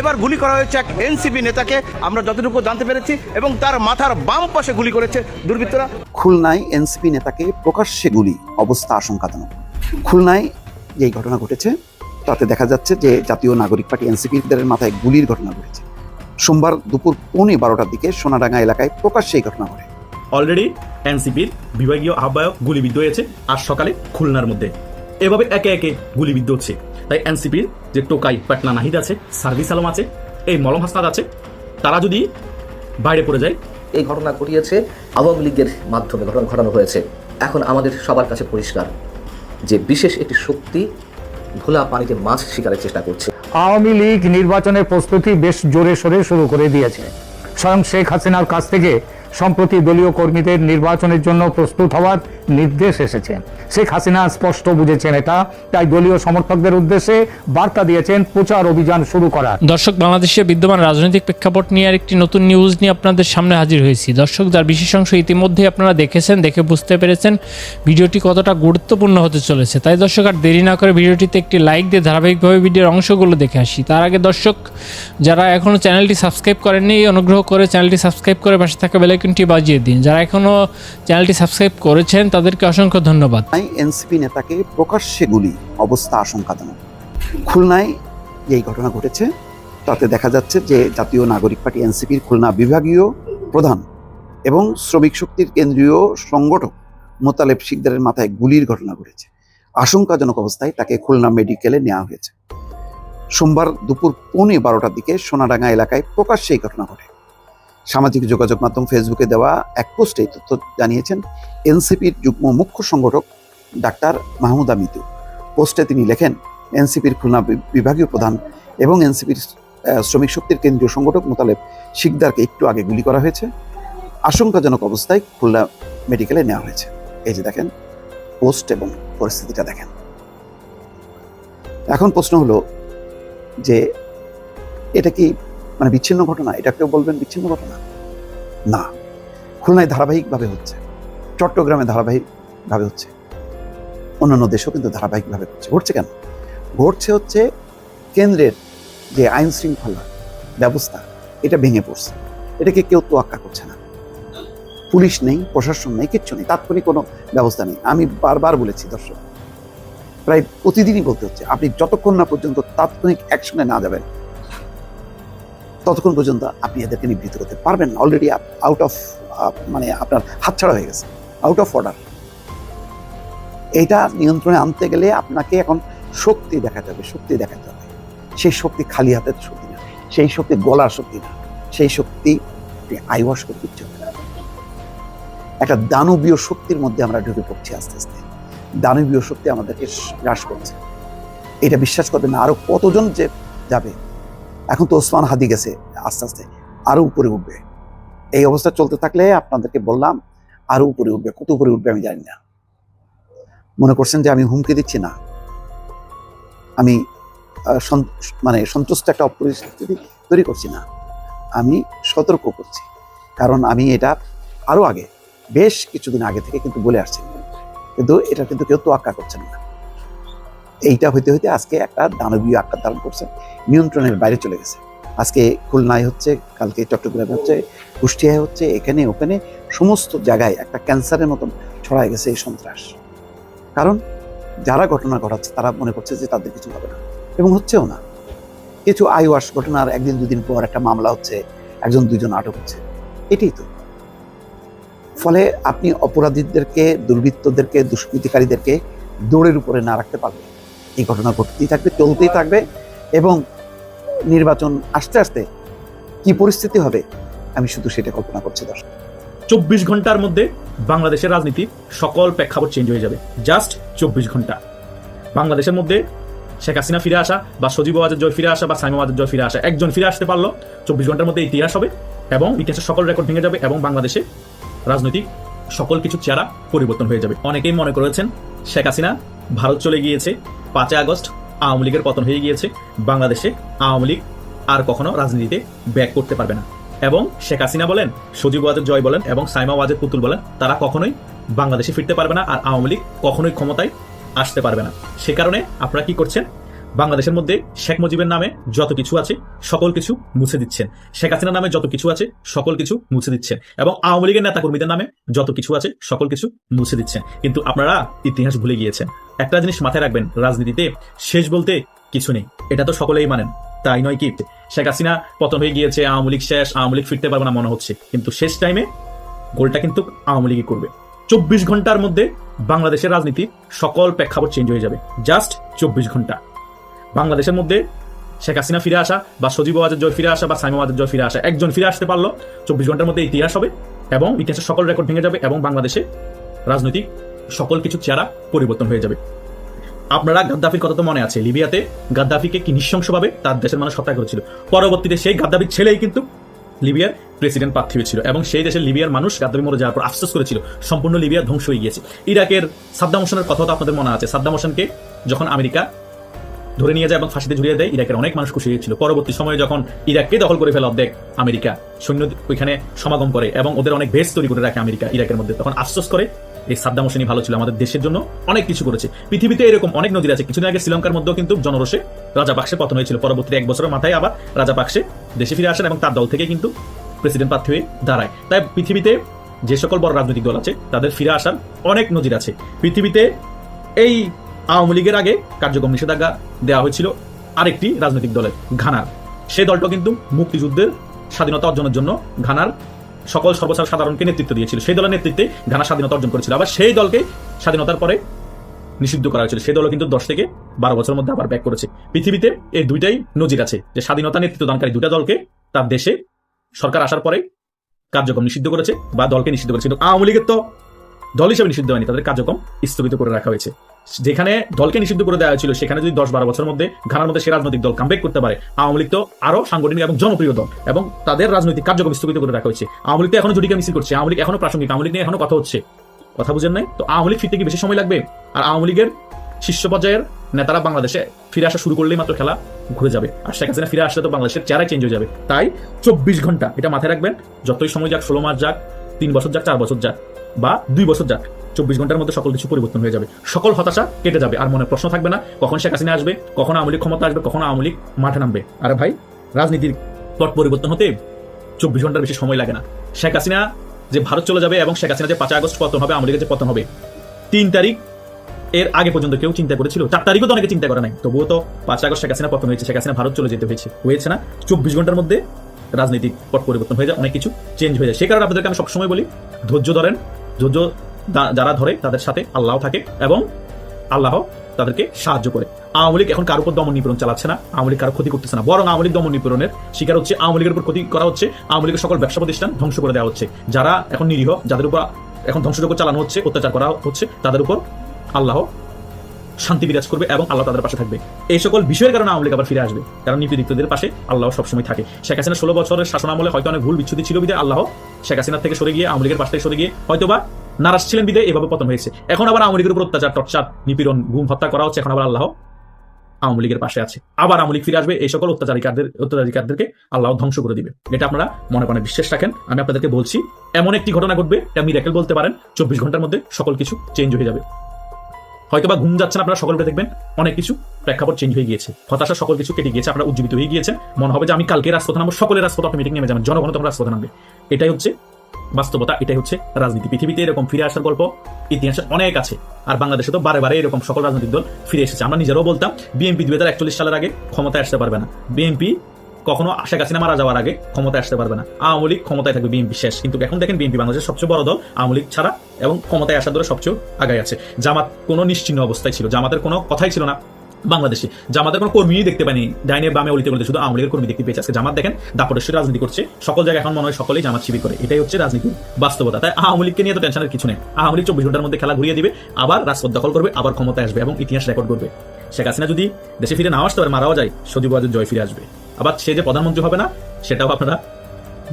এবার গুলি করা হয়েছে এক এনসিপি নেতাকে। আমরা যতটুকু জানতে পেরেছি এবং তার মাথার বাম পাশে গুলি করেছে দুর্বৃত্তরা। খুলনায় এনসিপি নেতাকে প্রকাশ্যে গুলি অবস্থা আশঙ্কাজনক। খুলনায় যেই ঘটনা ঘটেছে তাতে দেখা যাচ্ছে যে জাতীয় নাগরিক পার্টি এনসিপিদের মাথায় গুলির ঘটনা ঘটেছে। সোমবার দুপুর পৌনে বারোটার দিকে সোনাডাঙ্গা এলাকায় প্রকাশ্যে এই ঘটনা ঘটে। অলরেডি এনসিপির বিভাগীয় আহ্বায়ক গুলিবিদ্ধ হয়েছে আজ সকালে খুলনার মধ্যে। এভাবে একে একে গুলিবিদ্ধ হচ্ছে। তাই এনসিপির যে টোকাই পাটনা নাহিদ আছে সার্ভিস আলম আছে এই মলম হাসনাদ আছে তারা যদি বাইরে পড়ে যায় এই ঘটনা ঘটিয়েছে আওয়ামী লীগের মাধ্যমে ঘটনা ঘটানো হয়েছে। এখন আমাদের সবার কাছে পরিষ্কার যে বিশেষ একটি শক্তি ভোলা পানিতে মাছ শিকারের চেষ্টা করছে। আওয়ামী লীগ নির্বাচনের প্রস্তুতি বেশ জোরে সোরে শুরু করে দিয়েছে। স্বয়ং শেখ হাসিনার কাছ থেকে সম্প্রতি দলীয় কর্মীদের নির্বাচনের জন্য প্রস্তুত হওয়ার নির্দেশ এসেছে। শেখ হাসিনা স্পষ্ট বুঝেছেন এটা। তাই দলীয় সমর্থকদের উদ্দেশ্যে বার্তা দিয়েছেন প্রচার অভিযান শুরু করা দর্শক বাংলাদেশে বিদ্যমান রাজনৈতিক প্রেক্ষাপট নিয়ে আরেকটি নতুন নিউজ নিয়ে আপনাদের সামনে হাজির হয়েছি। দর্শক, যার বিশেষ অংশ ইতিমধ্যে আপনারা দেখেছেন, দেখে বুঝতে পেরেছেন ভিডিওটি কতটা গুরুত্বপূর্ণ হতে চলেছে। তাই দর্শক, আর দেরি না করে ভিডিওটিতে একটি লাইক দিয়ে ধারাবাহিকভাবে ভিডিওর অংশগুলো দেখে আসি। তার আগে দর্শক, যারা এখনও চ্যানেলটি সাবস্ক্রাইব করেননি, অনুগ্রহ করে চ্যানেলটি সাবস্ক্রাইব করে পাশে থাকা বেলাইকনটি বাজিয়ে দিন। যারা এখনও চ্যানেলটি সাবস্ক্রাইব করেছেন, তাদেরকে অসংখ্য ধন্যবাদ। এনসিপি নেতাকে প্রকাশ্যে গুলি, অবস্থা আশঙ্কাজনক। খুলনায় যেই ঘটনা ঘটেছে, তাতে দেখা যাচ্ছে যে জাতীয় নাগরিক পার্টি এনসিপির খুলনা বিভাগীয় প্রধান এবং শ্রমিক শক্তির কেন্দ্রীয় সংগঠক মোতালেব শিকদারের মাথায় গুলির ঘটনা ঘটেছে। আশঙ্কাজনক অবস্থায় তাকে খুলনা মেডিকেলে নেওয়া হয়েছে। সোমবার দুপুর পৌনে বারোটার দিকে সোনাডাঙ্গা এলাকায় প্রকাশ্যে এই ঘটনা ঘটে। সামাজিক যোগাযোগ মাধ্যম ফেসবুকে দেওয়া এক পোস্টে তথ্য জানিয়েছেন এনসিপির যুগ্ম মুখ্য সংগঠক ডাক্তার মাহমুদা মিতু। পোস্টে তিনি লেখেন এনসিপির খুলনা বিভাগীয় প্রধান এবং এনসিপির শ্রমিক শক্তির কেন্দ্রীয় সংগঠক মোতালেব শিকদারকে একটু আগে গুলি করা হয়েছে। আশঙ্কাজনক অবস্থায় খুলনা মেডিকেলে নেওয়া হয়েছে। এই যে দেখেন পোস্ট এবং পরিস্থিতিটা দেখেন। এখন প্রশ্ন হলো যে এটা কি মানে বিচ্ছিন্ন ঘটনা, এটা কেউ বলবেন বিচ্ছিন্ন ঘটনা? না। খুলনায় ধারাবাহিকভাবে হচ্ছে। চট্টগ্রামে ধারাবাহিকভাবে হচ্ছে। অন্যান্য দেশেও কিন্তু ধারাবাহিকভাবে ঘটছে ঘটছে কেন? ঘটছে হচ্ছে কেন্দ্রের যে আইন শৃঙ্খলা ব্যবস্থা, এটা ভেঙে পড়ছে। এটাকে কেউ তোয়াক্কা করছে না। পুলিশ নেই, প্রশাসন নেই, কিচ্ছু নেই, তাৎক্ষণিক কোনো ব্যবস্থা নেই। আমি বারবার বলেছি, দর্শক, প্রায় প্রতিদিনই বলতে হচ্ছে, আপনি যতক্ষণ না পর্যন্ত তাৎক্ষণিক অ্যাকশনে না যাবেন ততক্ষণ পর্যন্ত আপনি এদেরকে নিবৃত্ত করতে পারবেন না। অলরেডি আউট অফ মানে আপনার হাতছাড়া হয়ে গেছে। আউট অফ অর্ডার এইটা নিয়ন্ত্রণে আনতে গেলে আপনাকে এখন শক্তি দেখাতে হবে, শক্তি দেখাতে হবে। সেই শক্তি খালি হাতের শক্তি না। সেই শক্তি গলার শক্তি না। সেই শক্তি আইওয়াশ করে দিচ্ছে একটা দানবীয় শক্তির মধ্যে আমরা ঢুকে পড়ছি আস্তে আস্তে। দানবীয় শক্তি আমাদেরকে হ্রাস করছে। এটা বিশ্বাস করবেন না। আরও কতজন যে যাবে এখন তো ওসমান হাদি গেছে, আস্তে আস্তে, আরও উপরে উঠবে। এই অবস্থা চলতে থাকলে আপনাদেরকে বললাম, আরও উপরে উঠবে, কত উপরে উঠবে আমি জানি না। মনে করছেন যে আমি হুমকি দিচ্ছি না? আমি মানে সন্তুষ্ট একটা পরিস্থিতি তৈরি করছি না। আমি সতর্ক করছি, কারণ আমি এটা আরও আগে, বেশ কিছুদিন আগে থেকে কিন্তু বলে আসছি। কিন্তু এটা কিন্তু কেউ তোয়াক্কা করছেন না। এইটা হইতে হইতে আজকে একটা দানবীয় আকার ধারণ করছে, নিয়ন্ত্রণের বাইরে চলে গেছে। আজকে খুলনায় হচ্ছে, কালকে চট্টগ্রামে হচ্ছে, কুষ্টিয়ায় হচ্ছে, এখানে, ওখানে সমস্ত জায়গায় একটা ক্যান্সারের মতন ছড়ায় গেছে এই সন্ত্রাস। কারণ যারা ঘটনা ঘটাচ্ছে, তারা মনে করছে যে তাদের কিছু হবে না। এবং হচ্ছেও না। কিছু আইওয়াস ঘটনার একদিন, দুদিন পর একটা মামলা হচ্ছে, একজন দুইজন আটক হচ্ছে। এটাই তো। ফলে আপনি অপরাধীদেরকে, দুর্বৃত্তদেরকে, দুষ্কৃতিকারীদেরকে দৌড়ের উপরে না রাখতে পারবেন। এই ঘটনা ঘটতেই থাকবে, চলতেই থাকবে এবং নির্বাচন আস্তে আস্তে কি পরিস্থিতি হবে, আমি শুধু সেটা কল্পনা করছি দর্শক। চব্বিশ ঘণ্টার মধ্যে বাংলাদেশের রাজনীতি সকল প্রেক্ষাপট চেঞ্জ হয়ে যাবে জাস্ট চব্বিশ ঘণ্টা। বাংলাদেশের মধ্যে শেখ হাসিনা ফিরে আসা বা সজীব ওয়াজের জয় ফিরে আসা বা সাইমা ওয়াজের জয় ফিরে আসা, একজন ফিরে আসতে পারল, চব্বিশ ঘণ্টার মধ্যে ইতিহাস হবে এবং ইতিহাসের সকল রেকর্ড ভেঙে যাবে এবং বাংলাদেশে রাজনৈতিক সকল কিছু চেহারা পরিবর্তন হয়ে যাবে। অনেকেই মনে করেছেন শেখ হাসিনা ভারত চলে গিয়েছে পাঁচই আগস্ট আওয়ামী লীগের পতন হয়ে গিয়েছে। বাংলাদেশে আওয়ামী লীগ আর কখনো রাজনীতিতে ব্যাক করতে পারবে না। এবং শেখ হাসিনা বলেন, সজীব ওয়াজেদ জয় বলেন এবং সাইমা ওয়াজেদ পুতুল বলেন, তারা কখনোই বাংলাদেশে ফিরতে পারবে না আর আওয়ামী লীগ কখনোই ক্ষমতায় আসতে পারবে না। সে কারণে আপনারা কি করছেন? বাংলাদেশের মধ্যে শেখ মুজিবের নামে যত কিছু আছে, সকল কিছু মুছে দিচ্ছেন। শেখ হাসিনার নামে যত কিছু আছে, সকল কিছু মুছে দিচ্ছেন। এবং আওয়ামী লীগের নেতা কর্মীদের নামে যত কিছু আছে, সকল কিছু মুছে দিচ্ছেন। কিন্তু আপনারা ইতিহাস ভুলে গিয়েছেন। একটা জিনিস মাথায় রাখবেন, রাজনীতিতে শেষ বলতে কিছু নেই। এটা তো সকলেই মানেন। তাই নয় কি? শেখ হাসিনা পতন হয়ে গিয়েছে, আওয়ামী লীগ শেষ, আওয়ামী লীগ ফিরতে পারবে না মনে হচ্ছে। কিন্তু শেষ টাইমে গোলটা কিন্তু আওয়ামী লীগই করবে। চব্বিশ ঘণ্টার মধ্যে বাংলাদেশের রাজনীতি সকল প্রেক্ষাপট চেঞ্জ হয়ে যাবে। জাস্ট চব্বিশ ঘণ্টা। বাংলাদেশের মধ্যে শেখ হাসিনা ফিরে আসা বা সজীব ওয়াজের জয় ফিরে আসা বা সাইমা ওয়াজের জয় ফিরে আসা, একজন ফিরে আসতে পারল, চব্বিশ ঘণ্টার মধ্যে ইতিহাস হবে এবং ইতিহাসের সকল রেকর্ড ভেঙে যাবে এবং বাংলাদেশে রাজনৈতিক সকল কিছু চেহারা পরিবর্তন হয়ে যাবে। আপনারা গাদ্দাফির কথা তো মনে আছে, লিবিয়াতে গাদ্দাফিকে কি নৃশংসভাবে তার দেশের মানুষ হত্যা করেছিল? পরবর্তীতে সেই গাদ্দাফির ছেলেই কিন্তু লিবিয়ার প্রেসিডেন্ট প্রার্থী হয়েছিল এবং সেই দেশের লিবিয়ার মানুষ গাদ্দাফি মরে যাওয়ার পর আফসোস করেছিল, সম্পূর্ণ লিবিয়া ধ্বংস হয়ে গিয়েছে। ইরাকের সাদ্দাম হোসেনের কথা তো আপনাদের মনে আছে। সাদ্দাম হোসেনকে যখন আমেরিকা ধরে নিয়ে যায় এবং ফাঁসিতে ঝুলিয়ে দেয়। ইরাকের অনেক মানুষ খুশি হয়েছিল পরবর্তী সময়ে যখন ইরাককে দখল করে ফেলে অর্ধেক আমেরিকা, সৈন্য ওইখানে সমাগম করে এবং ওদের অনেক বেস তৈরি করে রাখে আমেরিকা ইরাকের মধ্যে। তখন আফসোস করে, এই সাদ্দাম হোসেনই ভালো ছিল, আমাদের দেশের জন্য অনেক কিছু করেছে। পৃথিবীতে এরকম অনেক নদীর আছে। কিছুদিন আগে শ্রীলঙ্কার মধ্যেও কিন্তু জনরসে রাজা পাকসে পতন হয়েছিল। পরবর্তী এক বছরের মাথায় আবার রাজা পাকসে দেশে ফিরে আসেন এবং তার দল থেকে কিন্তু প্রেসিডেন্ট প্রার্থী হয়ে দাঁড়ায়। তাই পৃথিবীতে যে সকল বড় রাজনৈতিক দল আছে, তাদের ফিরে আসার অনেক নজির আছে। পৃথিবীতে এই আওয়ামী লীগের আগে কার্যক্রম নিষেধাজ্ঞা দেওয়া হয়েছিল আরেকটি রাজনৈতিক দলের, ঘানার। সেই দলটা কিন্তু মুক্তিযুদ্ধের স্বাধীনতা অর্জনের জন্য ঘানার সকল সর্বসার সাধারণকে নেতৃত্ব দিয়েছিল। সেই দলের নেতৃত্বে ঘানা স্বাধীনতা অর্জন করেছিল। আবার সেই দলকে স্বাধীনতার পরে নিষিদ্ধ করা হয়েছিল। সেই দলও কিন্তু দশ থেকে বারো বছরের মধ্যে আবার ব্যাক করেছে। পৃথিবীতে এই দুইটাই নজির আছে যে স্বাধীনতা নেতৃত্ব দানকারী দুটা দলকে তার দেশে সরকার আসার পরে কার্যক্রম নিষিদ্ধ করেছে বা দলকে নিষিদ্ধ করেছে। কিন্তু আওয়ামী লীগের তো দল হিসেবে নিষিদ্ধ হয়নি, তাদের কার্যক্রম স্থগিত করে রাখা হয়েছে। যেখানে দলকে নিষিদ্ধ করে দেওয়া হয়েছিল, সেখানে যদি দশ বারো বছরের মধ্যে ঘানার মধ্যে সে রাজনৈতিক দল কামব্যাক করতে পারে, আওয়ামী লীগ তো আরও সাংগঠনিক এবং জনপ্রিয় দল, এবং তাদের রাজনৈতিক কার্যক্রম স্থগিত করে রাখা হয়েছে। আওয়ামী লীগ তো এখনও জুডিকা মিছিল করছে, আওয়ামী লীগ এখনও প্রাসঙ্গিক, আওয়ামী লীগ নিয়ে এখনও কথা হচ্ছে। কথা বুঝেন নাই? তো আওয়ামী লীগ ফিরতে কি বেশি সময় লাগবে? আর আওয়ামী লীগের শীর্ষ পর্যায়ের নেতারা বাংলাদেশে ফিরে আসা শুরু করলেই মাত্র খেলা ঘুরে যাবে। আর শেখ হাসিনা ফিরে আসলে তো বাংলাদেশের চেহারাই চেঞ্জ হয়ে যাবে। তাই চব্বিশ ঘণ্টা এটা মাথায় রাখবেন, যতই সময় যাক, ষোলো মাস যাক, তিন বছর যাক, চার বছর যাক বা দুই বছর যাক, চব্বিশ ঘণ্টার মধ্যে সকল কিছু পরিবর্তন হয়ে যাবে। সকল হতাশা কেটে যাবে, আর মনে প্রশ্ন থাকবে না, কখন শেখ হাসিনা আসবে, কখন আওয়ামী ক্ষমতা আসবে, কখন আওয়ামী মাঠে নামবে। আরে ভাই, রাজনীতির পট পরিবর্তন হতে চব্বিশ ঘণ্টার বেশি সময় লাগে না। শেখ হাসিনা যে ভারত চলে যাবে এবং শেখ হাসিনা যে পাঁচই আগস্ট পতন হবে, আওয়ামী যে পতন হবে, তিন তারিখ এর আগে পর্যন্ত কেউ চিন্তা করেছিল, চার তারিখও তো অনেকে চিন্তা করে নাই। তবুও তো পাঁচ আগস্ট শেখ হাসিনা পতন হয়েছে, শেখ হাসিনা ভারত চলে যেতে হয়েছে। হয়েছে না? চব্বিশ ঘণ্টার মধ্যে রাজনৈতিক পট পরিবর্তন হয়ে যায়, অনেক কিছু চেঞ্জ হয়ে যায়। সে কারণে আপনাদেরকে আমি সবসময় বলি, ধৈর্য ধরেন ধৈর্য যারা ধরে তাদের সাথে আল্লাহ থাকে এবং আল্লাহ তাদেরকে সাহায্য করে। আওয়ামী লীগ এখন কারও উপর দমন নিপীড়ন চালাচ্ছে না, আওয়ামী লীগ কারও ক্ষতি করতেছে না। বরং আওয়ামী লীগ দমন নিপীড়নের শিকার হচ্ছে, আওয়ামী লীগের উপর ক্ষতি করা হচ্ছে, আওয়ামী লীগের সকল ব্যবসা প্রতিষ্ঠান ধ্বংস করে দেওয়া হচ্ছে। যারা এখন নিরীহ, যাদের উপর এখন ধ্বংসযোগ্য চালানো হচ্ছে, অত্যাচার করা হচ্ছে, তাদের উপর আল্লাহ শান্তি বিরাজ করবে এবং আল্লাহ তাদের পাশে থাকবে। এই সকল বিষয়ের কারণে আওয়ামী আবার ফিরে আসবে। কারণ নিপীড়িতদের পাশে আল্লাহ সবসময় থাকে। শেখ হাসিনা ষোলো বছরের শাসন আমলে হয়তো অনেক ভুল বিচ্ছুতি ছিল বিদে আল্লাহ শেখ হাসিনা থেকে সরে গিয়ে আওয়ামী লীগের পাশ থেকে সরে গিয়ে হয়তোবা নারাজ ছিলেন বিদে এভাবে পতন হয়েছে। এখন আবার আওয়ামী লীগের উপর অত্যাচার, টর্চার, নিপীড়ন, গুম, হত্যা করা হচ্ছে। এখন আবার আল্লাহ আওয়ামী লীগের পাশে আছে। আবার আওয়ামী লীগ ফিরে আসবে। এই সকল অত্যাচারিকারদের অত্যাচারিকারদেরকে আল্লাহ ধ্বংস করে দিবে। এটা আপনারা মনে মনে বিশ্বাস রাখেন। আমি আপনাদেরকে বলছি, এমন একটি ঘটনা ঘটবে, এটা মিরাকেল বলতে পারেন। চব্বিশ ঘণ্টার মধ্যে সকল কিছু চেঞ্জ হয়ে যাবে। হয়তো বা ঘুম যাচ্ছেন আপনারা সকলকে দেখবেন। অনেক কিছু প্রেক্ষাপট চেঞ্জ হয়ে গিয়েছে। হতাশা সকল কিছু কেটে গিয়েছে, আপনারা উজ্জীবিত হয়ে গিয়েছেন। মনে হবে যে আমি কালকে রাজপথে নামবো, সকলের রাজপথ অটোমেটিক নেমে যাবেন জনগণ তখন রাজপথে নামবে। এটাই হচ্ছে বাস্তবতা, এটাই হচ্ছে রাজনীতি। পৃথিবীতে এরকম ফিরে আসার গল্প, ইতিহাসে অনেক আছে। আর বাংলাদেশে তো বারে বারে এরকম সকল রাজনৈতিক দল ফিরে এসেছে। আমরা নিজেরাও বলতাম বিএনপি দুই হাজার একচল্লিশ সালের আগে ক্ষমতায় আসতে পারবে না। বিএনপি কখনো শেখ হাসিনা মারা যাওয়ার আগে ক্ষমতায় আসতে পারবে না। আওয়ামী লীগ ক্ষমতায় থাকবে বিএনপি শেষ। কিন্তু এখন দেখেন বিএনপি বাংলাদেশের সবচেয়ে বড় দল আওয়ামী লীগ ছাড়া এবং ক্ষমতায় আসার ধরে সবচেয়ে আগায় আছে। জামাত কোনো নিশ্চিন্ন অবস্থায় ছিল। জামাতের কোনো কথাই ছিল না। বাংলাদেশে। জামাতের কোনো কর্মীই দেখতে পাইনি। ডাইনে বামে অলিতে গলিতে শুধু আওয়ামী লীগের কর্মী দেখতে পেয়েছে। আজকে জামাত দেখেন দাপটেশ্বর রাজনীতি করছে। সকল জায়গায় এখন মনে হয় সকলেই জামাত শিবির করে। এটাই হচ্ছে রাজনীতির বাস্তবতা। তাই আওয়ামী লীগকে নিয়ে তো টেনশনের কিছু নেই। আওয়ামী লীগ চব্বিশ ঘণ্টার মধ্যে খেলা ঘুরিয়ে দিবে, আবার রাজপথ দখল করবে, আবার ক্ষমতায় আসবে এবং ইতিহাস রেকর্ড করবে শেখ হাসিনা যদি দেশে ফিরে না আসতে পারে, মারাও যায়, সজীব জয় ফিরে আসবে। আবার সে যে প্রধানমন্ত্রী হবে না, সেটাও আপনারা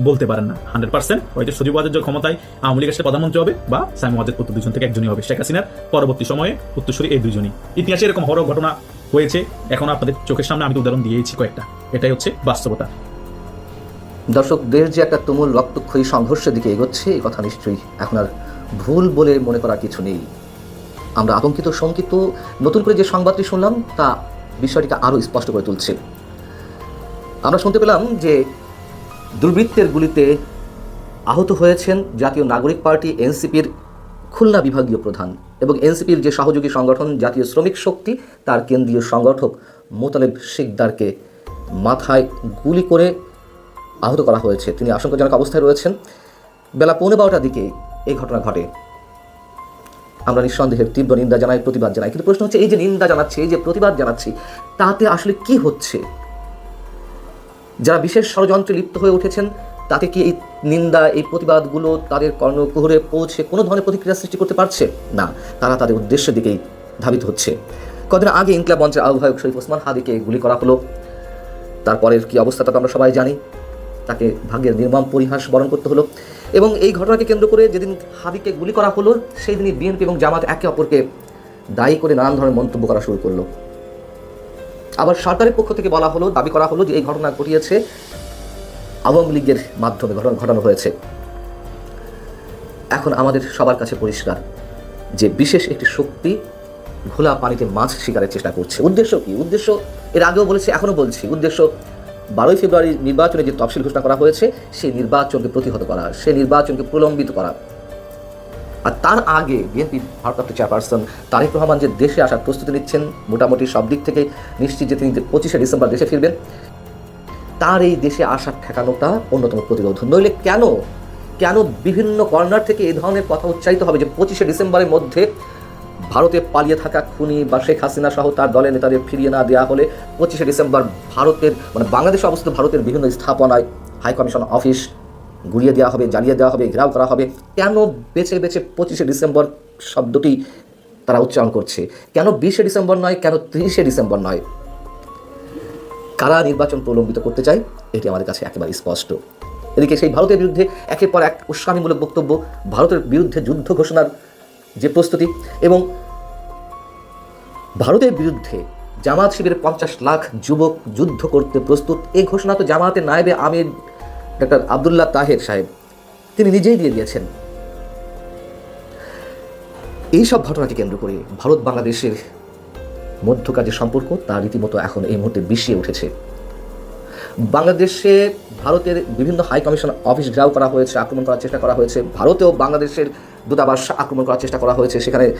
বলতে পারেন না। হান্ড্রেড পার্সেন্ট হয়তো সজীব ওয়াজের ক্ষমতায় আওয়ামী লীগের সাথে প্রধানমন্ত্রী হবে বা সাইম ওয়াজেদ উত্তর দুজন থেকে একজনই হবে। শেখ হাসিনার পরবর্তী সময়ে উত্তরসূরি এই দুজনই ইতিহাসে এরকম হরক ঘটনা হয়েছে। এখন আপনাদের চোখের সামনে আমি উদাহরণ দিয়েছি কয়েকটা। এটাই হচ্ছে বাস্তবতা। দর্শক দেশ যে একটা তুমুল রক্তক্ষয়ী সংঘর্ষের দিকে এগোচ্ছে, এই কথা নিশ্চয়ই এখন আর ভুল বলে মনে করার কিছু নেই। আমরা আতঙ্কিত, শঙ্কিত, নতুন করে যে সংবাদটি শুনলাম, তা বিষয়টিকে আরও স্পষ্ট করে তুলছে। আমরা শুনতে পেলাম যে দুর্বৃত্তের গুলিতে আহত হয়েছেন জাতীয় নাগরিক পার্টি এনসিপির খুলনা বিভাগীয় প্রধান এবং এনসিপির যে সহযোগী সংগঠন জাতীয় শ্রমিক শক্তি, তার কেন্দ্রীয় সংগঠক মোতালেব শিকদারকে মাথায় গুলি করে আহত করা হয়েছে। তিনি আশঙ্কাজনক অবস্থায় রয়েছেন। বেলা পৌনে বারোটার দিকে এই ঘটনা ঘটে। আমরা নিঃসন্দেহের তীব্র নিন্দা জানাই, প্রতিবাদ জানাই। কিন্তু প্রশ্ন হচ্ছে, এই যে নিন্দা জানাচ্ছি, এই যে প্রতিবাদ জানাচ্ছি, তাতে আসলে কি হচ্ছে? যারা বিশেষ ষড়যন্ত্রে লিপ্ত হয়ে উঠেছেন তাতে কি এই নিন্দা, এই প্রতিবাদগুলো তাদের কর্ণকুহরে পৌঁছে কোনো ধরনের প্রতিক্রিয়া সৃষ্টি করতে পারছে? না, তারা তাদের উদ্দেশ্যের দিকেই ধাবিত হচ্ছে। কদিন আগে ইনকলাব মঞ্চের আহ্বায়ক শরীফ ওসমান হাদিকে গুলি করা হলো। তারপরের কি অবস্থাটা তো আমরা সবাই জানি। তাকে ভাগ্যের নির্মম পরিহাস বরণ করতে হলো। এবং এই ঘটনাকে কেন্দ্র করে যেদিন হাদিকে গুলি করা হলো সেই দিনই বিএনপি এবং জামাত একে অপরকে দায়ী করে নানান ধরনের মন্তব্য করা শুরু করল। আবার সরকারের পক্ষ থেকে বলা হলো, দাবি করা হলো যে এই ঘটনা ঘটিয়েছে আওয়ামী লীগের মাধ্যমে ঘটনা ঘটানো হয়েছে। এখন আমাদের সবার কাছে পরিষ্কার যে বিশেষ একটি শক্তি ঘোলা পানিতে মাছ শিকারের চেষ্টা করছে। উদ্দেশ্য কি? উদ্দেশ্য এর আগেও বলেছি, এখনও বলছি। উদ্দেশ্য বারোই ফেব্রুয়ারি নির্বাচনে যে তফসিল ঘোষণা করা হয়েছে, সেই নির্বাচনকে প্রতিহত করা, সেই নির্বাচনকে প্রলম্বিত করা। আর তার আগে বিএনপি ভারপ্রাপ্ত চেয়ারপারসন তারেক রহমান যে দেশে আসার প্রস্তুতি নিচ্ছেন, মোটামুটি সব দিক থেকে নিশ্চিত যে তিনি পঁচিশে ডিসেম্বর দেশে ফিরবেন, তার এই দেশে আসার ঠেকানোটা অন্যতম প্রতিরোধ নইলে কেন কেন বিভিন্ন কর্নার থেকে এই ধরনের কথা উচ্চারিত হবে যে পঁচিশে ডিসেম্বরের মধ্যে ভারতে পালিয়ে থাকা খুনি বা শেখ হাসিনা সহ তার দলের নেতাদের ফিরিয়ে না দেওয়া হলে পঁচিশে ডিসেম্বর ভারতের মানে বাংলাদেশে অবস্থিত ভারতের বিভিন্ন স্থাপনায় হাইকমিশন অফিস গুড়িয়ে দেওয়া হবে, জ্বালিয়ে দেওয়া হবে, ঘেরাও করা হবে। কেন বেছে বেছে পঁচিশে ডিসেম্বর শব্দটি তারা উচ্চারণ করছে? কেন বিশে ডিসেম্বর নয়, কেন তিরিশে ডিসেম্বর নয়? কারা নির্বাচন প্রলম্বিত করতে চায়? এটি আমাদের কাছে একেবারে স্পষ্ট। এদিকে সেই ভারতের বিরুদ্ধে একের পর এক উস্কানিমূলক বক্তব্য, ভারতের বিরুদ্ধে যুদ্ধ ঘোষণার যে প্রস্তুতি এবং ভারতের বিরুদ্ধে জামাত শিবিরের পঞ্চাশ লাখ যুবক যুদ্ধ করতে প্রস্তুত এই ঘোষণা তো জামাতের নায়েবে আমির ডক্টর আবদুল্লাহ তাহের সাহেব। তিনি নিজেই দিয়ে দিয়েছেন। এই সব ঘটনাকে কেন্দ্র করে ভারত বাংলাদেশের মধ্যকার যে সম্পর্ক, তা রীতিমতো এখন এই মুহূর্তে বিষিয়ে উঠেছে। বাংলাদেশে ভারতের বিভিন্ন হাই কমিশন অফিস ঘেরাও করা হয়েছে, আক্রমণ করার চেষ্টা করা হয়েছে। ভারতেও বাংলাদেশের দূতাবাস আক্রমণ করার চেষ্টা করা হয়েছে। সেখানে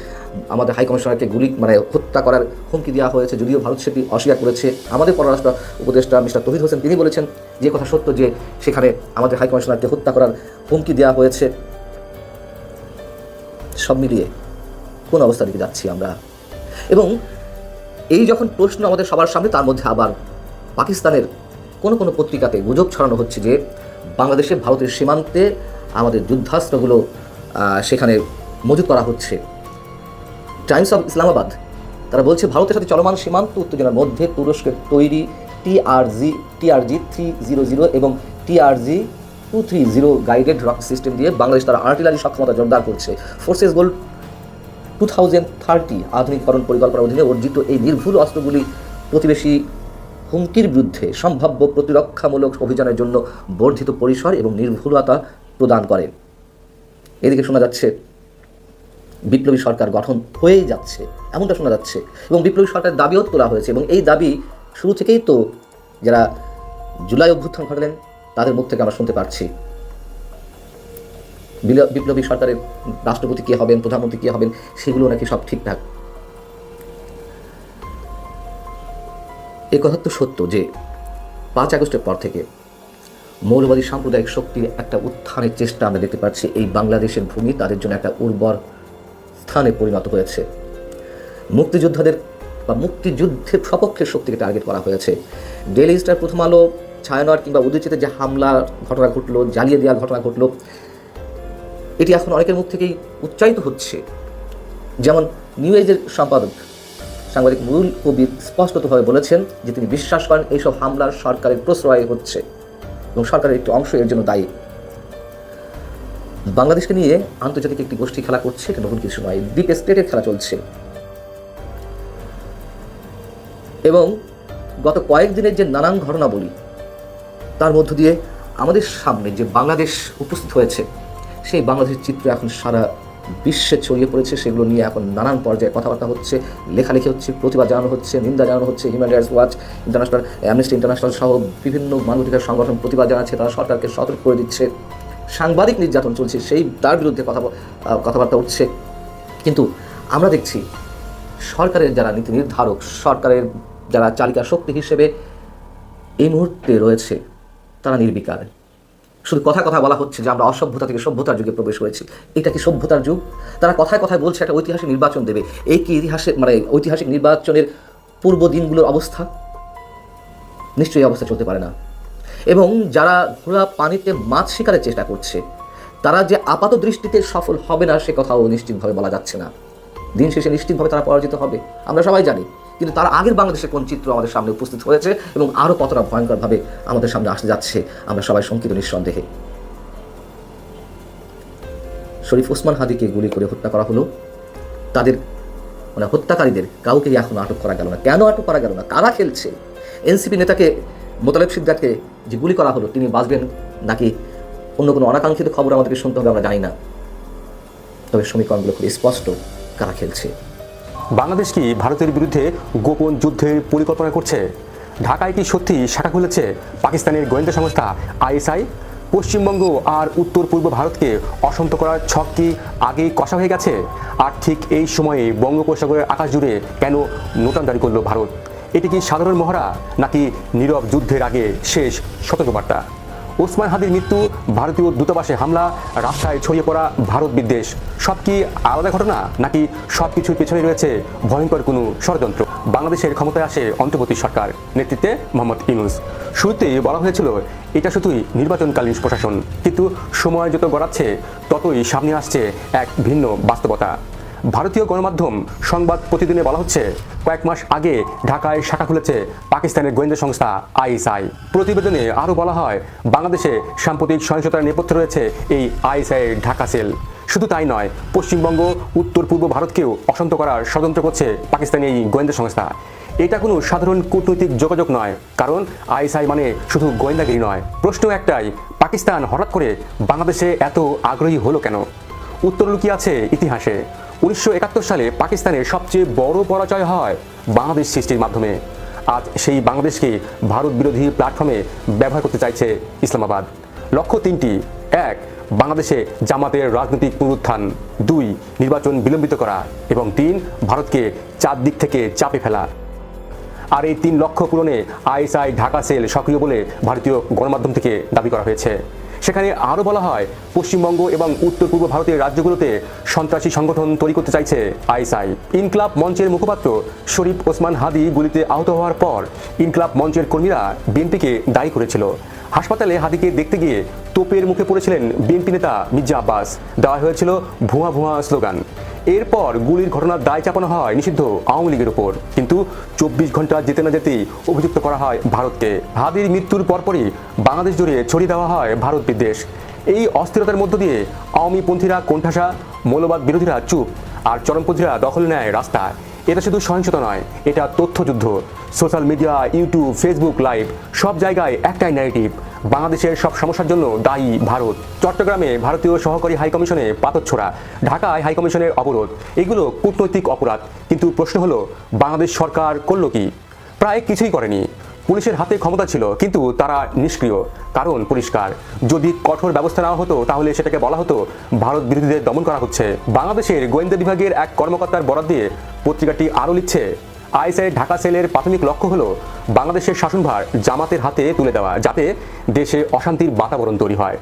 আমাদের হাই কমিশনারকে গুলি মানে হত্যা করার হুমকি দেওয়া হয়েছে। যদিও ভারত সেটি অস্বীকার করেছে। আমাদের পররাষ্ট্র উপদেষ্টা মিস্টার তহিদ হোসেন, তিনি বলেছেন যে কথা সত্য যে সেখানে আমাদের হাই কমিশনারকে হত্যা করার হুমকি দেওয়া হয়েছে। সব মিলিয়ে কোন অবস্থার দিকে যাচ্ছি আমরা? এবং এই যখন প্রশ্ন আমাদের সবার সামনে, তার মধ্যে আবার পাকিস্তানের কোনো কোনো পত্রিকাতে গুজব ছড়ানো হচ্ছে যে বাংলাদেশে ভারতের সীমান্তে আমাদের যুদ্ধাস্ত্রগুলো সেখানে মজুত করা হচ্ছে। টাইমস অফ ইসলামাবাদ, তারা বলছে, ভারতের সাথে চলমান সীমান্ত উত্তেজনার মধ্যে তুরস্কের তৈরি TRG TRG three zero zero এবং TRG two three zero guided rocket system দিয়ে বাংলাদেশ তারা আর্টিলারি সক্ষমতা জোরদার করছে। Forces goal two thousand thirty আধুনিকরণ পরিকল্পনার অধীনে অর্জিত এই নির্ভুল অস্ত্রগুলি প্রতিবেশী হুমকির বিরুদ্ধে সম্ভাব্য প্রতিরক্ষামূলক অভিযানের জন্য বর্ধিত পরিসর এবং নির্ভুলতা প্রদান করে। এদিকে শোনা যাচ্ছে, বিপ্লবী সরকার গঠন হয়েই যাচ্ছে, এমনটা শোনা যাচ্ছে এবং বিপ্লবী সরকারের দাবিও তোলা হয়েছে এবং এই দাবি শুরু থেকেই তো যারা জুলাই অভ্যুত্থান ঘটালেন, তাদের মুখ থেকে আমরা শুনতে পারছি। বিপ্লবী সরকারের রাষ্ট্রপতি কে হবেন, প্রধানমন্ত্রী কে হবেন, সেগুলো নাকি সব ঠিকঠাক। এ কথা তো সত্য যে পাঁচ আগস্টের পর থেকে মৌলবাদী সাম্প্রদায়িক শক্তির একটা উত্থানের চেষ্টা আমরা দেখতে পাচ্ছি। এই বাংলাদেশের ভূমি তাদের জন্য একটা উর্বর স্থানে পরিণত হয়েছে। মুক্তিযোদ্ধাদের বা মুক্তিযুদ্ধের সপক্ষের শক্তিকে টার্গেট করা হয়েছে। ডেলি স্টার প্রথম আলো, ছায়ানট কিংবা উদয়চিতে যে হামলা ঘটনা ঘটলো, জ্বালিয়ে দেওয়ার ঘটনা ঘটলো, এটি এখন অনেকের মুখ থেকেই উচ্চারিত হচ্ছে। যেমন নিউ এজের সম্পাদক সাংবাদিক মূল কবির স্পষ্টতভাবে বলেছেন যে তিনি বিশ্বাস করেন এইসব হামলার সরকারের প্রশ্রয় হচ্ছে এবং সরকারের একটি অংশ এর জন্য দায়ী। বাংলাদেশকে নিয়ে আন্তর্জাতিক একটি গোষ্ঠী খেলা করছে, এটা নতুন কিছু নয়, ডিপ স্টেটের খেলা চলছে। এবং গত কয়েকদিনের যে নানান ঘটনা বলি তার মধ্য দিয়ে আমাদের সামনে যে বাংলাদেশ উপস্থিত হয়েছে, সেই বাংলাদেশের চিত্র এখন সারা বিশ্বে ছড়িয়ে পড়েছে, সেগুলো নিয়ে এখন নানান পর্যায়ে কথাবার্তা হচ্ছে, লেখালেখি হচ্ছে প্রতিবাদ জানানো হচ্ছে, নিন্দা জানানো হচ্ছে Human Rights Watch International Amnesty International সহ বিভিন্ন মানবাধিকার সংগঠন প্রতিবাদ জানাচ্ছে, তারা সরকারকে সতর্ক করে দিচ্ছে। সাংবাদিক নির্যাতন চলছে, সেই তার বিরুদ্ধে কথা কথাবার্তা উঠছে। কিন্তু আমরা দেখছি, সরকারের যারা নীতি নির্ধারক, সরকারের যারা চালিকা শক্তি হিসেবে এই মুহূর্তে রয়েছে, তারা নির্বিকার। শুধু কথা কথা বলা হচ্ছে যে আমরা অসভ্যতা থেকে সভ্যতার যুগে প্রবেশ করেছি। এটা কি সভ্যতার যুগ? তারা কথায় কথায় বলছে একটা ঐতিহাসিক নির্বাচন দেবে। এই কি ইতিহাসে মানে ঐতিহাসিক নির্বাচনের পূর্ব দিনগুলোর অবস্থা? নিশ্চয়ই অবস্থা চলতে পারে না। এবং যারা ঘোড়া পানিতে মাছ শিকারের চেষ্টা করছে, তারা যে আপাত দৃষ্টিতে সফল হবে না, সে কথাও নিশ্চিতভাবে বলা যাচ্ছে না। দিন শেষে নিশ্চিতভাবে তারা পরাজিত হবে। আমরা সবাই জানি কিন্তু তার আগের বাংলাদেশের কোন চিত্র আমাদের সামনে উপস্থিত হয়েছে এবং আরও কতটা ভয়ঙ্করভাবে আমাদের সামনে আসতে যাচ্ছে, আমরা সবাই শঙ্কিত নিঃসন্দেহে। শরীফ ওসমান হাদিকে গুলি করে হত্যা করা হলো। তাদের মানে হত্যাকারীদের কাউকেই এখন আটক করা গেল না। কেন আটক করা গেল না? কারা খেলছে? এনসিপি নেতাকে মোতালেব সিদ্দারকে যে গুলি করা হলো, তিনি বাঁচবেন নাকি অন্য কোনো অনাকাঙ্ক্ষিত খবর আমাদেরকে শুনতে হবে আমরা জানি না। তবে সমীকরণগুলো খুব স্পষ্ট, কারা খেলছে? বাংলাদেশ কি ভারতের বিরুদ্ধে গোপন যুদ্ধের পরিকল্পনা করছে? ঢাকায় কি সত্যি শাখা খুলেছে? পাকিস্তানের গোয়েন্দা সংস্থা আইএসআই? পশ্চিমবঙ্গ আর উত্তর পূর্ব ভারতকে অশান্ত করার ছক কি আগেই কষা হয়ে গেছে? আর ঠিক এই সময়ে বঙ্গোপসাগরের আকাশ জুড়ে কেন নোটান জারি করল ভারত? এটি কি সাধারণ মহড়া নাকি নীরব যুদ্ধের আগে শেষ সতর্কবার্তা ওসমান হাদির মৃত্যু, ভারতীয় দূতাবাসে হামলা, রাস্তায় ছড়িয়ে পড়া ভারত বিদ্বেষ। সব কি আলাদা ঘটনা, নাকি সব কিছুর পেছনে রয়েছে ভয়ঙ্কর কোনো ষড়যন্ত্র? বাংলাদেশের ক্ষমতায় আসে অন্তর্বর্তী সরকার। নেতৃত্বে মোহাম্মদ ইউনুস। শুরুতে বলা হয়েছিল, এটা শুধুই নির্বাচনকালীন প্রশাসন। কিন্তু সময় যত গড়াচ্ছে, ততই সামনে আসছে এক ভিন্ন বাস্তবতা। ভারতীয় গণমাধ্যম সংবাদ প্রতিদিনে বলা হচ্ছে, কয়েক মাস আগে ঢাকায় শাখা খুলেছে পাকিস্তানের গোয়েন্দা সংস্থা আইএসআই। প্রতিবেদনে আরও বলা হয়, বাংলাদেশে সাম্প্রতিক সহিংসতার নেপথ্যে রয়েছে এই আইএসআই ঢাকা সেল। শুধু তাই নয়, পশ্চিমবঙ্গ, উত্তর পূর্ব ভারতকেও অশান্ত করার ষড়যন্ত্র করছে পাকিস্তানি এই গোয়েন্দা সংস্থা। এটা কোনো সাধারণ কূটনৈতিক যোগাযোগ নয়, কারণ আইএসআই মানে শুধু গোয়েন্দাগিরি নয়। প্রশ্ন একটাই, পাকিস্তান হঠাৎ করে বাংলাদেশে এত আগ্রহী হলো কেন? উত্তর লুকিয়ে আছে ইতিহাসে। উনিশশো একাত্তর সালে পাকিস্তানের সবচেয়ে বড় পরাজয় হয় বাংলাদেশ সৃষ্টির মাধ্যমে। আজ সেই বাংলাদেশকে ভারত বিরোধী প্ল্যাটফর্মে ব্যবহার করতে চাইছে ইসলামাবাদ। লক্ষ্য তিনটি। এক, বাংলাদেশে জামাতের রাজনৈতিক পুনরুত্থান। দুই, নির্বাচন বিলম্বিত করা। এবং তিন, ভারতকে চারদিক থেকে চাপে ফেলা। আর এই তিন লক্ষ্য পূরণে আইএসআই ঢাকা সেল সক্রিয় বলে ভারতীয় গণমাধ্যম থেকে দাবি করা হয়েছে। সেখানে আরও বলা হয়, পশ্চিমবঙ্গ এবং উত্তর পূর্ব ভারতের রাজ্যগুলোতে সন্ত্রাসী সংগঠন তৈরি করতে চাইছে আইএসআই। ইনকলাব মঞ্চের মুখপাত্র শরীফ ওসমান হাদি গুলিতে আহত হওয়ার পর ইনকলাব মঞ্চের কর্মীরা বিএনপিকে দায়ী করেছিল। হাসপাতালে হাদিকে দেখতে গিয়ে তোপের মুখে পড়েছিলেন বিএনপি নেতা মির্জা আব্বাস। দেওয়া হয়েছিল ভুয়া ভুয়া স্লোগান। এরপর গুলির ঘটনার দায় চাপানো হয় নিষিদ্ধ আওয়ামী লীগের উপর। কিন্তু চব্বিশ ঘণ্টা যেতে না যেতেই অভিযুক্ত করা হয় ভারতকে। হাদির মৃত্যুর পরপরই বাংলাদেশ জুড়ে ছড়িয়ে দেওয়া হয় ভারত বিদ্বেষ। এই অস্থিরতার মধ্য দিয়ে আওয়ামী পন্থীরা কোণঠাসা, মৌলবাদ বিরোধীরা চুপ, আর চরমপন্থীরা দখল নেয় রাস্তা এটা শুধু সহিংসতা নয়, এটা তথ্যযুদ্ধ। Social media, YouTube, Facebook live সব জায়গায় একটাই ন্যারেটিভ বাংলাদেশের সব সমস্যার জন্য দায়ী ভারত। চট্টগ্রামে ভারতীয় সহকারী হাইকমিশনে পাথরছোড়া ঢাকায় হাইকমিশনের অবরোধ, এগুলো কূটনৈতিক অপরাধ। কিন্তু প্রশ্ন হলো, বাংলাদেশ সরকার করল কি? প্রায় কিছুই করেনি। পুলিশের হাতে ক্ষমতা ছিল, কিন্তু তারা নিষ্ক্রিয়। কারণ পরিষ্কার, যদি কঠোর ব্যবস্থা নেওয়া হতো, তাহলে সেটাকে বলা হতো, ভারত বিরোধীদের দমন করা হচ্ছে। বাংলাদেশের গোয়েন্দা বিভাগের এক কর্মকর্তার বরাদ দিয়ে পত্রিকাটি আরও লিখছে, আইএসআই ঢাকা সেলের প্রাথমিক লক্ষ্য হলো বাংলাদেশের শাসনভার জামাতের হাতে তুলে দেওয়া, যাতে দেশে অশান্তির বাতাবরণ তৈরি হয়।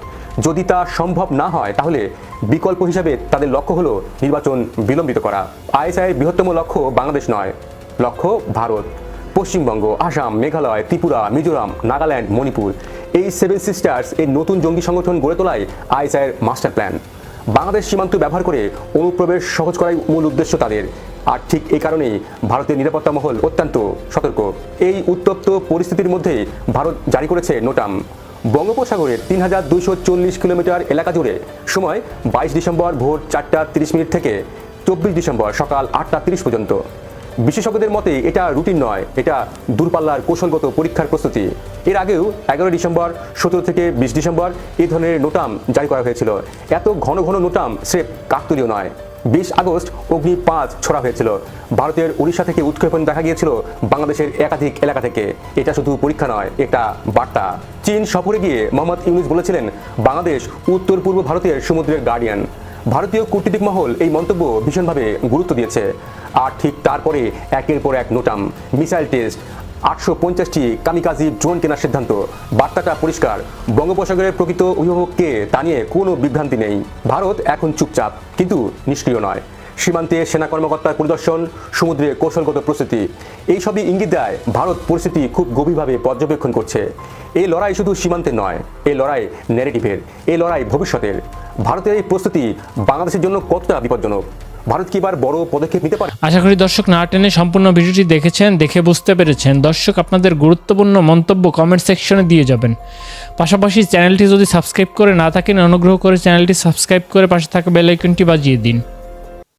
যদি তা সম্ভব না হয়, তাহলে বিকল্প হিসাবে তাদের লক্ষ্য হলো নির্বাচন বিলম্বিত করা। আইএসআইয়ের বৃহত্তম লক্ষ্য বাংলাদেশ নয়, লক্ষ্য ভারত। পশ্চিমবঙ্গ, আসাম, মেঘালয়, ত্রিপুরা, মিজোরাম, নাগাল্যান্ড, মণিপুর। এই সেভেন সিস্টার্স এর নতুন জঙ্গি সংগঠন গড়ে তোলাই আইএসআইয়ের মাস্টার প্ল্যান। বাংলাদেশ সীমান্ত ব্যবহার করে অনুপ্রবেশ সহজ করাই মূল উদ্দেশ্য তাদের। আর ঠিক এই কারণেই ভারতের নিরাপত্তা মহল অত্যন্ত সতর্ক। এই উত্তপ্ত পরিস্থিতির মধ্যে ভারত জারি করেছে নোটাম। বঙ্গোপসাগরের তিন হাজার দুইশো চল্লিশ কিলোমিটার এলাকা জুড়ে সময় বাইশ ডিসেম্বর ভোর চারটা তিরিশ মিনিট থেকে চব্বিশ ডিসেম্বর সকাল আটটা তিরিশ পর্যন্ত। বিশেষজ্ঞদের মতে এটা রুটিন নয়, এটা দূরপাল্লার কৌশলগত পরীক্ষার প্রস্তুতি। এর আগেও এগারো ডিসেম্বর, সতেরো থেকে বিশ ডিসেম্বর এই ধরনের নোটাম জারি করা হয়েছিল। এত ঘন ঘন নোটাম স্রেফ কাকতলীয় নয়। বিশ আগস্ট অগ্নি পাঁচ ছড়া হয়েছিল। ভারতের উড়িষ্যা থেকে উৎক্ষেপণ দেখা গিয়েছিল বাংলাদেশের একাধিক এলাকা থেকে। এটা শুধু পরীক্ষা নয়, এটা বার্তা। চীন সফরে গিয়ে মোহাম্মদ ইউনুস বলেছিলেন, বাংলাদেশ উত্তর পূর্ব ভারতের সমুদ্রের গার্ডিয়ান ভারতীয় কূটনীতিক মহল এই মন্তব্য ভীষণভাবে গুরুত্ব দিয়েছে। আর ঠিক তারপরে একের পর এক নোটাম। মিসাইল টেস্ট, আটশো পঞ্চাশটি কামিকাজি ড্রোন কেনার সিদ্ধান্ত। বার্তাটা পরিষ্কার, বঙ্গোপসাগরের প্রকৃত অভিভাবককে তা নিয়ে কোনো বিভ্রান্তি নেই। ভারত এখন চুপচাপ, কিন্তু নিষ্ক্রিয় নয়। সীমান্তে সেনা কর্মকর্তার পরিদর্শন, সমুদ্রে কৌশলগত প্রস্তুতি। এইসবই ইঙ্গিত দেয় ভারত পরিস্থিতি খুব গভীরভাবে পর্যবেক্ষণ করছে। এই লড়াই শুধু সীমান্তে নয়, এই লড়াই ন্যারেটিভের এই লড়াই ভবিষ্যতের। ভারতের এই প্রস্তুতি বাংলাদেশের জন্য কতটা বিপজ্জনক? ভারত কি এবার বড় পদক্ষেপ নিতে পারে? আশা করি দর্শক না টেনে সম্পূর্ণ ভিডিওটি দেখেছেন, দেখে বুঝতে পেরেছেন। দর্শক, আপনাদের গুরুত্বপূর্ণ মন্তব্য কমেন্ট সেকশনে দিয়ে যাবেন। পাশাপাশি চ্যানেলটি যদি সাবস্ক্রাইব করে না থাকেন, অনুগ্রহ করে চ্যানেলটি সাবস্ক্রাইব করে পাশে থাকা বেল আইকনটি বাজিয়ে দিন।